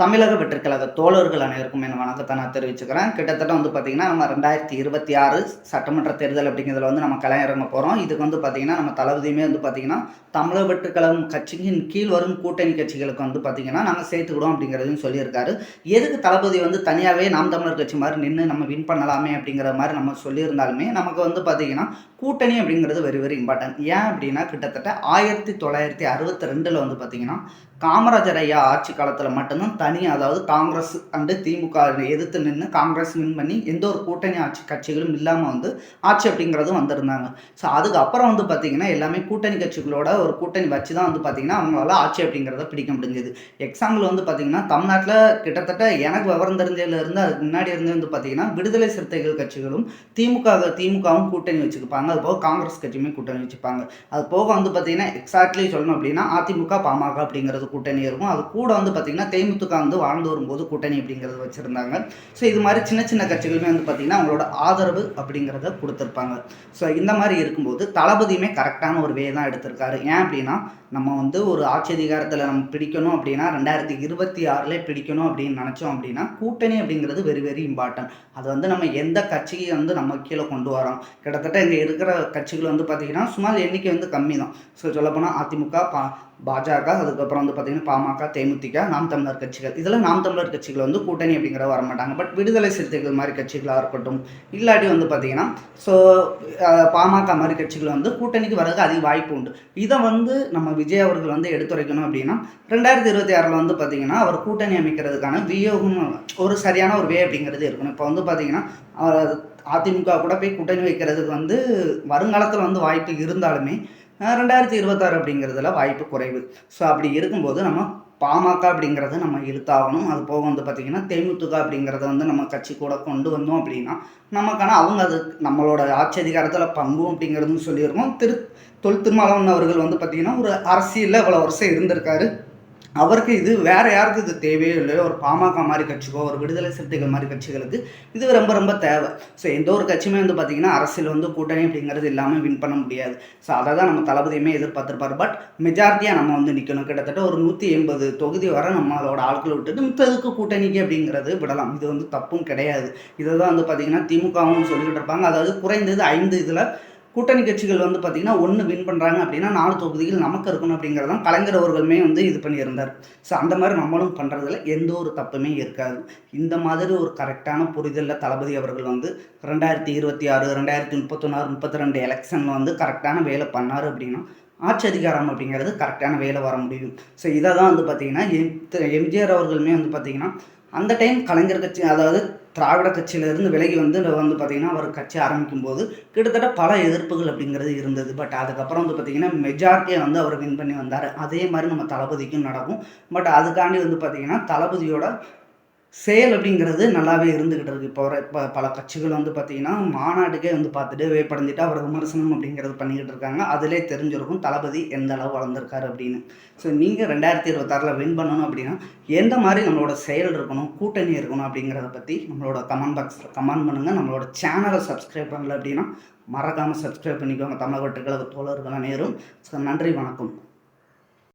தமிழக வெற்றிக்கழக தோழர்கள் அனைவருக்கும் என் வணக்கத்தை நான் தெரிவிச்சுக்கிறேன். கிட்டத்தட்ட வந்து பார்த்தீங்கன்னா நம்ம ரெண்டாயிரத்தி இருபத்தி ஆறு சட்டமன்ற தேர்தல் அப்படிங்கிறதுல வந்து நம்ம கலையிறங்க போகிறோம் இதுக்கு வந்து பார்த்தீங்கன்னா நம்ம தளபதியுமே வந்து பார்த்தீங்கன்னா தமிழக வெற்றிக்கழகம் கட்சியின் கீழ் வரும் கூட்டணி கட்சிகளுக்கு வந்து பார்த்தீங்கன்னா நாங்கள் சேர்த்துக்கிடுவோம் அப்படிங்கிறதையும் சொல்லியிருக்காரு. எதுக்கு தளபதி வந்து தனியாகவே நாம் தமிழர் கட்சி மாதிரி நின்று நம்ம வின் பண்ணலாமே அப்படிங்கிற மாதிரி நம்ம சொல்லியிருந்தாலுமே நமக்கு வந்து பார்த்தீங்கன்னா கூட்டணி அப்படிங்கிறது வெரி வெரி இம்பார்ட்டன்ட் ஏன் அப்படின்னா கிட்டத்தட்ட ஆயிரத்தி தொள்ளாயிரத்தி அறுபத்தி ரெண்டில் வந்து பார்த்தீங்கன்னா காமராஜர் ஐயா ஆட்சி காலத்தில் மட்டும்தான் தனியாக அதாவது காங்கிரஸ் அண்டு திமுக எதிர்த்து நின்று காங்கிரஸ் வின் பண்ணி எந்த ஒரு கூட்டணி ஆட்சி கட்சிகளும் இல்லாமல் வந்து ஆட்சி அப்படிங்கிறதும் வந்திருந்தாங்க. ஸோ அதுக்கப்புறம் வந்து பார்த்திங்கன்னா எல்லாமே கூட்டணி கட்சிகளோட ஒரு கூட்டணி வச்சு தான் வந்து பார்த்திங்கன்னா அவங்களால ஆட்சி அப்படிங்கிறத பிடிக்க முடிஞ்சது. எக்ஸாம்பிள் வந்து பார்த்திங்கன்னா தமிழ்நாட்டில் கிட்டத்தட்ட எனக்கு விவரம் தெரிஞ்சதுலேருந்து அதுக்கு முன்னாடி இருந்து வந்து பார்த்திங்கன்னா விடுதலை சிறுத்தைகள் கட்சிகளும் திமுக திமுகவும் கூட்டணி வச்சுருப்பாங்க அது போக காங்கிரஸ் கட்சியுமே கூட்டணி வச்சுப்பாங்க. அது போக வந்து பார்த்திங்கன்னா எக்ஸாக்ட்லி சொல்லணும் அப்படின்னா அதிமுக பாமக அப்படிங்கிறது கூட்டணி இருக்கும். அது கூட வந்து பார்த்திங்கன்னா தேமுதிக வந்து வாழ்ந்து வரும்போது கூட்டணி அப்படிங்கிறது வச்சுருந்தாங்க. ஸோ இது மாதிரி சின்ன சின்ன கட்சிகளுமே வந்து பார்த்திங்கன்னா அவங்களோட ஆதரவு அப்படிங்கிறத கொடுத்துருப்பாங்க. ஸோ இந்த மாதிரி இருக்கும்போது தளபதியுமே கரெக்டான ஒரு வே தான் எடுத்திருக்காரு. ஏன் அப்படின்னா நம்ம வந்து ஒரு ஆட்சி அதிகாரத்தில் நம்ம பிடிக்கணும் அப்படின்னா ரெண்டாயிரத்தி இருபத்தி ஆறில் பிடிக்கணும் அப்படின்னு நினச்சோம் அப்படின்னா கூட்டணி அப்படிங்கிறது வெரி வெரி இம்பார்ட்டன்ட் அது வந்து நம்ம எந்த கட்சியை வந்து நம்ம கீழே கொண்டு வரோம்? கிட்டத்தட்ட இங்கே இருக்கிற கட்சிகள் வந்து பார்த்திங்கன்னா சுமார் எண்ணிக்கை வந்து கம்மி தான் ஸோ சொல்லப்போனால் அதிமுக பா பாஜக அதுக்கப்புறம் வந்து பார்த்திங்கன்னா பாமக தேமுதிக நாம் தமிழர் கட்சிகள். இதில் நாம் தமிழர் கட்சிகள் வந்து கூட்டணி அப்படிங்கிற வர மாட்டாங்க பட் விடுதலை சிறுத்தைகள் மாதிரி கட்சிகளாக இருக்கட்டும் இல்லாட்டி வந்து பார்த்திங்கன்னா ஸோ பாமக மாதிரி கட்சிகள் வந்து கூட்டணிக்கு வரதுக்கு அதிக வாய்ப்பு உண்டு. இதை வந்து நம்ம விஜய் அவர்கள் வந்து எடுத்துரைக்கணும் அப்படின்னா ரெண்டாயிரத்தி இருபத்தி ஆறில் வந்து பார்த்திங்கன்னா அவர் கூட்டணி அமைக்கிறதுக்கான வியோகம் ஒரு சரியான ஒரு வே அப்படிங்கிறது இருக்கணும். இப்போ வந்து பார்த்திங்கன்னா அதிமுக கூட போய் கூட்டணி வைக்கிறதுக்கு வந்து வருங்காலத்தில் வந்து வாய்ப்பு இருந்தாலுமே ரெண்டாயிரத்தி இருபத்தாறு அப்படிங்கிறதுல வாய்ப்பு குறைவு. ஸோ அப்படி இருக்கும்போது நம்ம பாமக அப்படிங்கிறத நம்ம இழுத்தாகணும். அது போக வந்து பார்த்திங்கன்னா தேமுதிக அப்படிங்கிறத வந்து நம்ம கட்சி கூட கொண்டு வந்தோம் அப்படின்னா நமக்கான அவங்க அது நம்மளோட ஆட்சி அதிகாரத்தில் பங்கும் அப்படிங்கிறதும் சொல்லியிருக்கோம். திரு தொல் திருமாவளவன் அவர்கள் வந்து பார்த்திங்கன்னா ஒரு அரசியலில் இவ்வளோ வருஷம் இருந்திருக்காரு. அவருக்கு இது வேறு யாருக்கு இது தேவையோ இல்லையோ ஒரு பாமக மாதிரி கட்சிக்கோ ஒரு விடுதலை சிறுத்தைகள் மாதிரி கட்சிகளுக்கு இது ரொம்ப ரொம்ப தேவை. ஸோ எந்த ஒரு கட்சியுமே வந்து பார்த்திங்கன்னா அரசியல் வந்து கூட்டணி அப்படிங்கிறது இல்லாமல் வின் பண்ண முடியாது. ஸோ அதை தான் நம்ம தளபதியுமே எதிர்பார்த்துருப்பார். பட் மெஜாரிட்டியாக நம்ம வந்து நிற்கணும் கிட்டத்தட்ட ஒரு நூற்றி எண்பது தொகுதி வரை நம்ம அதோட ஆட்களை விட்டுட்டு மித்ததுக்கு கூட்டணிக்கு? அப்படிங்கிறது விடலாம். இது வந்து தப்பும் கிடையாது. இதை தான் வந்து பார்த்திங்கன்னா திமுகவும் சொல்லிக்கிட்டு இருப்பாங்க. அதாவது குறைந்தது ஐந்து இதில் கூட்டணி கட்சிகள் வந்து பார்த்திங்கன்னா ஒன்று வின் பண்ணுறாங்க அப்படின்னா நாலு தொகுதிகள் நமக்கு இருக்கணும் அப்படிங்கிறதான் கலைஞர் அவர்களுமே வந்து இது பண்ணியிருந்தார். ஸோ அந்த மாதிரி நம்மளும் பண்ணுறதுல எந்த ஒரு தப்புமே இருக்காது. இந்த மாதிரி ஒரு கரெக்டான புரிதலில் தளபதி அவர்கள் வந்து ரெண்டாயிரத்தி இருபத்தி ஆறு ரெண்டாயிரத்தி முப்பத்தொன்னாறு முப்பத்தி ரெண்டு எலெக்ஷனில் வந்து கரெக்டான வேலை பண்ணார் அப்படின்னா ஆட்சி அதிகாரம் அப்படிங்கிறது கரெக்டான வேலை வர முடியும். ஸோ இதை தான் வந்து பார்த்திங்கன்னா எம்ஜிஆர் அவர்களுமே வந்து பார்த்திங்கன்னா அந்த டைம் கலைஞர் கட்சி அதாவது திராவிட கட்சியிலேருந்து விலகி வந்து வந்து பார்த்திங்கன்னா அவர் கட்சி ஆரம்பிக்கும் போது கிட்டத்தட்ட பல எதிர்ப்புகள் அப்படிங்கிறது இருந்தது. பட் அதுக்கப்புறம் வந்து பார்த்திங்கன்னா மெஜாரிட்டியை வந்து அவர் வின் பண்ணி வந்தார். அதே மாதிரி நம்ம தளபதிக்கும் நடக்கும். பட் அதுக்காண்டி வந்து பார்த்திங்கன்னா தளபதியோட செயல் அப்படிங்கிறது நல்லாவே இருந்துக்கிட்டு இருக்குது இப்போ இப்போ பல கட்சிகள் வந்து பார்த்திங்கன்னா மாநாட்டுக்கே வந்து பார்த்துட்டு வேப்படைஞ்சிட்டு அவர் விமர்சனம் அப்படிங்கிறது பண்ணிக்கிட்டு இருக்காங்க. அதிலே தெரிஞ்சிருக்கும் தளபதி எந்த அளவு வளர்ந்துருக்காரு அப்படின்னு. ஸோ நீங்கள் ரெண்டாயிரத்தி இருபத்தாறில் வின் பண்ணணும் அப்படின்னா எந்த மாதிரி நம்மளோட செயல் இருக்கணும் கூட்டணி இருக்கணும் அப்படிங்கிறத பற்றி நம்மளோட கமெண்ட் பாக்ஸில் கமெண்ட் பண்ணுங்கள் நம்மளோட சேனலை சப்ஸ்கிரைப் பண்ணல அப்படின்னா மறக்காமல் சப்ஸ்கிரைப் பண்ணிக்கோங்க. தமிழக வெற்றிக்கழக தோழர்கள் நேரும் ஸோ நன்றி வணக்கம்.